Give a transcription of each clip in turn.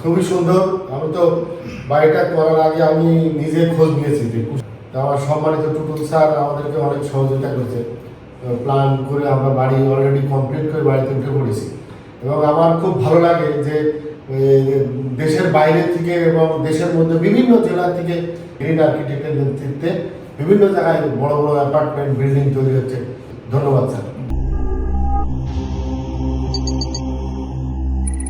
খুবই সুন্দর। আমি তো বাড়িটা করার আগে আমি নিজে খোঁজ নিয়েছি আমার সম্মানিত টুটুল স্যার আমাদেরকে অনেক সহযোগিতা করেছে। প্ল্যান করে আমরা বাড়ি অলরেডি কমপ্লিট করে বাড়িতে উঠে পড়েছি। এবং আমার খুব ভালো লাগে যে দেশের বাইরে থেকে এবং দেশের মধ্যে বিভিন্ন জেলা থেকে গ্রিন আর্কিটেক্টের নেতৃত্বে বিভিন্ন জায়গায় বড় বড় অ্যাপার্টমেন্ট বিল্ডিং তৈরি হচ্ছে। ধন্যবাদ, স্যার।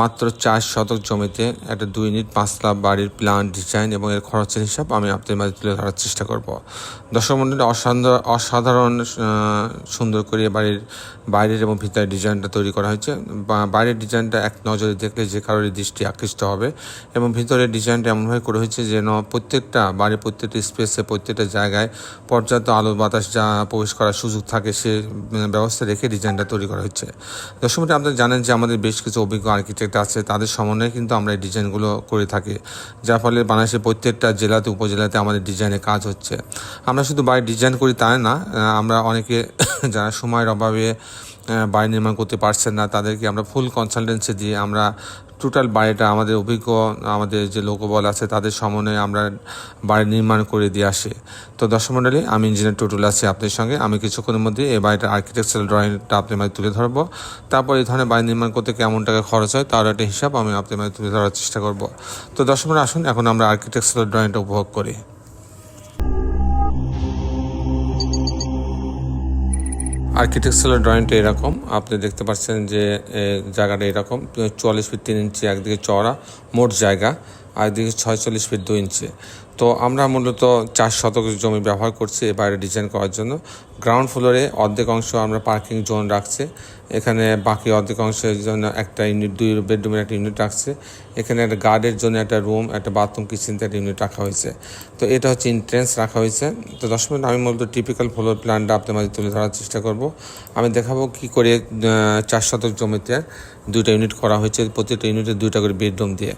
মাত্র চার শতক জমিতে একটা দুই ইউনিট পাঁচলা বাড়ির প্ল্যান ডিজাইন এবং এর খরচের হিসাব আমি আপনাদের মাঝে তুলে ধরার চেষ্টা করব। দর্শক মণ্ডলী অসাধারণ সুন্দর করে বাড়ির বাইরের এবং ভিতরের ডিজাইনটা তৈরি করা হয়েছে। বাইরের ডিজাইনটা এক নজরে দেখলে যে কারোর দৃষ্টি আকৃষ্ট হবে এবং ভিতরের ডিজাইনটা এমনভাবে করা হয়েছে যেন প্রত্যেকটা বাড়ির প্রত্যেকটা স্পেসে প্রত্যেকটা জায়গায় পর্যাপ্ত আলো বাতাস যা প্রবেশ করার সুযোগ থাকে সে ব্যবস্থা রেখে ডিজাইনটা তৈরি করা হয়েছে। দর্শক আপনারা জানেন যে আমাদের বেশ কিছু অভিজ্ঞ আর্কিটেক্ট আছে, তাদের সমন্বয়ে কিন্তু আমরা এই ডিজাইনগুলো করে থাকি। যার ফলে বাংলাদেশের প্রত্যেকটা জেলাতে, উপজেলাতে আমাদের ডিজাইনে কাজ হচ্ছে। আমরা শুধু বাড়ির ডিজাইন করি তাই না আমরা অনেকে যারা সময়ের অভাবে বাড়ি নির্মাণ করতে পারছেন না তাদেরকে আমরা ফুল কনসালটেন্সি দিয়ে আমরা টোটাল বাড়িটা আমাদের অভিজ্ঞ আমাদের যে লোকবল আছে তাদের সমন্বয়ে আমরা বাড়ি নির্মাণ করে দিয়ে আসি। তো দর্শক মণ্ডলী আমি ইঞ্জিনিয়ার টুটুল আছি আপনাদের সঙ্গে। আমি কিছুক্ষণের মধ্যে এই বাড়িটার আর্কিটেকচারাল ড্রয়িংটা আপনার মাঝে তুলে ধরবো। তারপর এই ধরনের বাড়ি নির্মাণ করতে কেমন টাকা খরচ হয় তার একটা হিসাব আমি আপনার মাঝে তুলে ধরার চেষ্টা করব। তো দর্শক মণ্ডলী, আসুন এখন আমরা আর্কিটেকচারাল ড্রয়িংটা উপভোগ করি। আর্কিটেকচারাল ড্রয়িংটা এরকম। আপনি দেখতে পাচ্ছেন যে জায়গাটা এরকম। চুয়াল্লিশ ফিট তিন ইঞ্চি, একদিকে চওড়া, মোট জায়গা। আর একদিকে ছয়চল্লিশ ফিট দু ইঞ্চি। তো আমরা মূলত চার শতক জমি ব্যবহার করছি এ বাইরে ডিজাইন করার জন্য। গ্রাউন্ড ফ্লোরে অর্ধেক অংশ আমরা পার্কিং জোন রাখছি। এখানে বাকি অর্ধেক অংশের জন্য একটা ইউনিট দুই বেডরুমের একটা ইউনিট রাখছে। এখানে একটা গার্ডের জন্য একটা রুম একটা বাথরুম কিচেন একটা ইউনিট রাখা হয়েছে। তো এটা হচ্ছে ইন্ট্রেন্স রাখা হয়েছে। তো দশ মিনিট আমি মূলত টিপিক্যাল ফ্লোর প্ল্যানটা আপনার মাঝে তুলে ধরার চেষ্টা করব। আমি দেখাবো কি করে চার শতক জমিতে দুইটা ইউনিট করা হয়েছে। প্রতিটা ইউনিটে দুইটা করে বেডরুম দিয়ে।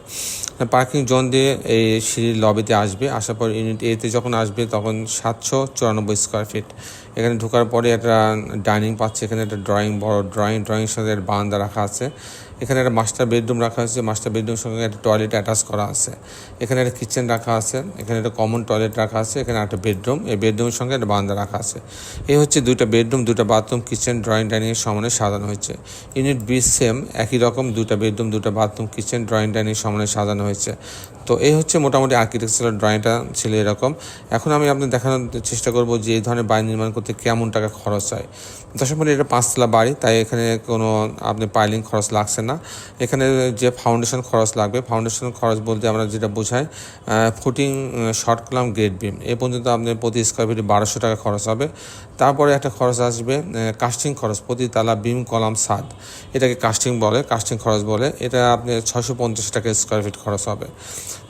পার্কিং জোন দিয়ে এই সিঁড়ির লবিতে আসবে। আসার পর ইউনিট এতে যখন আসবে তখন সাতশো চুরানব্বই স্কোয়ার ফিট এখানে ঢোকার পরে একটা ডাইনিং পাচ্ছে, এখানে একটা ড্রয়িং, বড় ড্রয়িং ড্রয়িং একটা বারান্দা রাখা আছে। এখানে একটা মাস্টার বেডরুম রাখা আছে মাস্টার বেডরুমের সঙ্গে একটা টয়লেট অ্যাটাচ করা আছে। এখানে একটা কিচেন রাখা আছে, এখানে একটা কমন টয়লেট রাখা আছে, এখানে একটা বেডরুম, এই বেডরুমের সঙ্গে একটা বারান্দা রাখা আছে। এই হচ্ছে দুইটা বেডরুম দুটা বাথরুম, কিচেন, ড্রয়িং ডাইনিংয়ের সমানে সাজানো হয়েছে। ইউনিট বি সেম, একই রকম দুটা বেডরুম দুটা বাথরুম, কিচেন, ড্রয়িং, ডাইনিং সমানে সাজানো হয়েছে। তো এই হচ্ছে মোটামুটি আর্কিটেকচারাল ড্রয়িংটা ছিল এরকম। এখন আমি আপনাদের দেখানোর চেষ্টা করব যে এই ধরনের বাড়ি নির্মাণ করতে কেমন টাকা খরচ হয়? দশম মধ্যে এটা পাঁচতলা বাড়ি, তাই এখানে কোনো আপনি পাইলিং খরচ লাগছে না। এখানে যে ফাউন্ডেশন খরচ লাগবে ফাউন্ডেশন খরচ বলতে আমরা যেটা বোঝাই footing short column grade beam এ পর্যন্ত আপনি প্রতি স্কোয়ার ফিটে বারোশো টাকা খরচ হবে। তারপরে একটা খরচ আসবে কাস্টিং খরচ প্রতি তালা বিম কলাম সাদ এটাকে কাস্টিং বলে কাস্টিং খরচ বলে। এটা আপনি ছশো পঞ্চাশ টাকা স্কোয়ার ফিট খরচ হবে।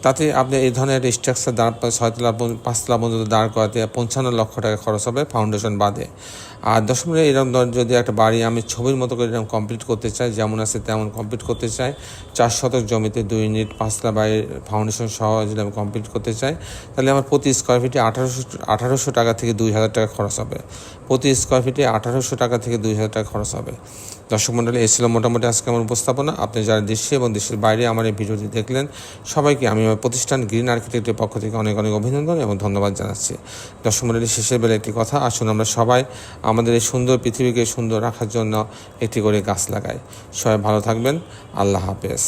তাতে আপনি এই ধরনের একটা স্ট্রাকচার দাঁড় ছয়তলা পাঁচতলা পর্যন্ত দাঁড় করাতে পঞ্চান্ন লক্ষ টাকা খরচ হবে ফাউন্ডেশন বাদে। আর দশমিক এরকম ধর, যদি একটা বাড়ি আমি ছবির মতো করে এরকম কমপ্লিট করতে চাই, যেমন আছে তেমন কমপ্লিট করতে চাই। চার শতক জমিতে দুই ইউনিট পাঁচতলা বাড়ির ফাউন্ডেশন সহ যদি আমি কমপ্লিট করতে চাই, তাহলে আমার প্রতি স্কোয়ার ফিটে আঠারোশো আঠারোশো টাকা থেকে দুই হাজার টাকা খরচ হবে। প্রতি স্কোয়ার ফিটে আঠারোশো টাকা থেকে দুই হাজার টাকা খরচ হবে। দর্শক মণ্ডলী এই ছিল মোটামুটি আজকে আমার উপস্থাপনা। আপনি যারা দেশে এবং দেশের বাইরে আমার এই ভিডিওটি দেখলেন, সবাইকে আমি আমার প্রতিষ্ঠান গ্রিন আর্কিটেক্টের পক্ষ থেকে অনেক অনেক অভিনন্দন এবং ধন্যবাদ জানাচ্ছি। দর্শক মণ্ডলী শেষের বেলা একটি কথা, আসুন আমরা সবাই আমাদের এই সুন্দর পৃথিবীকে সুন্দর রাখার জন্য একটি করে গাছ লাগাই। সবাই ভালো থাকবেন। আল্লাহ হাফেজ।